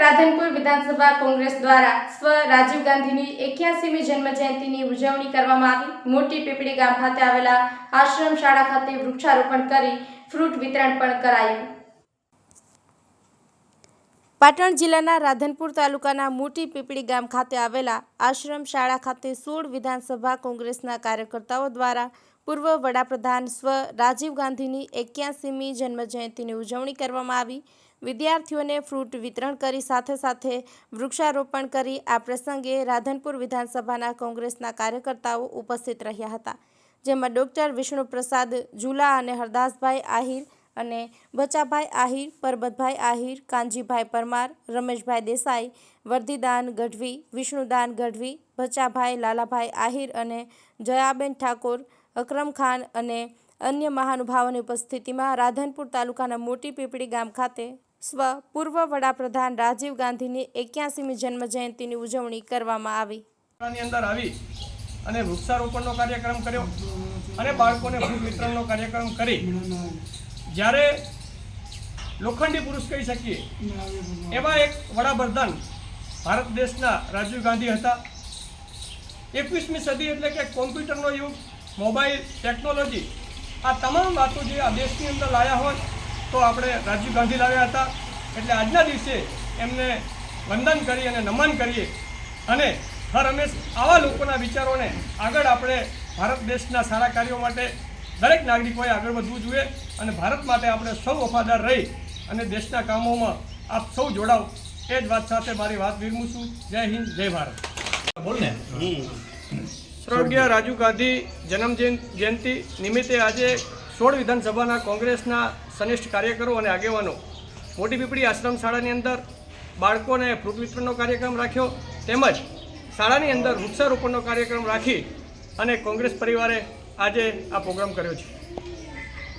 રાધનપુર વિધાનસભા કોંગ્રેસ દ્વારા સ્વ રાજીવ ગાંધીની એક્યાસીમી જન્મ જયંતિની ઉજવણી કરવામાં આવી. મોટી પીપળી ગામ ખાતે આવેલા આશ્રમ શાળા ખાતે વૃક્ષારોપણ કરી ફ્રૂટ વિતરણ પણ કરાયું. પાટણ જિલ્લાના રાધનપુર તાલુકાના મોટી પીપળી ગામ ખાતે આવેલા આશ્રમ શાળા ખાતે સોળ વિધાનસભા કોંગ્રેસના કાર્યકર્તાઓ દ્વારા પૂર્વ વડાપ્રધાન સ્વ રાજીવ ગાંધીની એક્યાસીમી જન્મજયંતિની ઉજવણી કરવામાં આવી. વિદ્યાર્થીઓને ફ્રૂટ વિતરણ કરી સાથે સાથે વૃક્ષારોપણ કરી આ પ્રસંગે રાધનપુર વિધાનસભાના કોંગ્રેસના કાર્યકર્તાઓ ઉપસ્થિત રહ્યા હતા, જેમાં ડોક્ટર વિષ્ણુપ્રસાદ ઝુલા અને હરદાસભાઈ આહિર અને બચાભાઈ આહિર, પરબતભાઈ આહિર, કાનજીભાઈ પરમાર, રમેશભાઈ દેસાઈ, વર્ધીદાન ગઢવી, વિષ્ણુદાન ગઢવી બચાભાઈ લાલાભાઈ આહિર અને જયાબેન ઠાકોર, અકરમ ખાન અને અન્ય મહાનુભાવોની ઉપસ્થિતિમાં રાધનપુર તાલુકાના મોટી પીપળી ગામ ખાતે સ્વ પૂર્વ વડાપ્રધાન રાજીવ ગાંધીની એક્યાસીમી જન્મ જયંતિની ઉજવણી કરવામાં આવી. અંદર આવી અને વૃક્ષારોપણનો કાર્યક્રમ કર્યો અને બાળકોને ફૂલ વિતરણનો કાર્યક્રમ કરી. જ્યારે લોખંડી પુરુષ કહી શકીએ, એવા એક વડાપ્રધાન ભારત દેશના રાજીવ ગાંધી હતા. એકવીસમી સદી એટલે કે કોમ્પ્યુટરનો યુગ, મોબાઈલ, ટેકનોલોજી, આ તમામ વાતો જે આ દેશની અંદર લાવ્યા હોય તો આપણે રાજીવ ગાંધી લાવ્યા હતા. એટલે આજના દિવસે એમને વંદન કરી અને નમન કરીએ. અને હર હંમેશ આવા લોકોના વિચારોને આગળ આપણે ભારત દેશના સારા કાર્યો માટે દરેક નાગરિકોએ આગળ વધવું જોઈએ અને ભારત માટે આપણે સૌ વફાદાર રહી અને દેશના કામોમાં આપ સૌ જોડાવ. એ જ વાત સાથે મારી વાત વિરમું છું. જય હિન્દ જય ભારત. બોલને સ્વર્ગીય રાજીવ ગાંધી જન્મ જયં- જયંતિ નિમિત્તે આજે સોળ વિધાનસભાના કોંગ્રેસના સનિષ્ઠ કાર્યકરો અને આગેવાનો. મોટી પીપળી આશ્રમ શાળાની અંદર બાળકોને ફ્રૂટ વિતરણનો કાર્યક્રમ રાખ્યો. તેમજ શાળાની અંદર વૃક્ષારોપણનો કાર્યક્રમ રાખી અને કોંગ્રેસ પરિવારે આજે આ પ્રોગ્રામ કર્યો છે.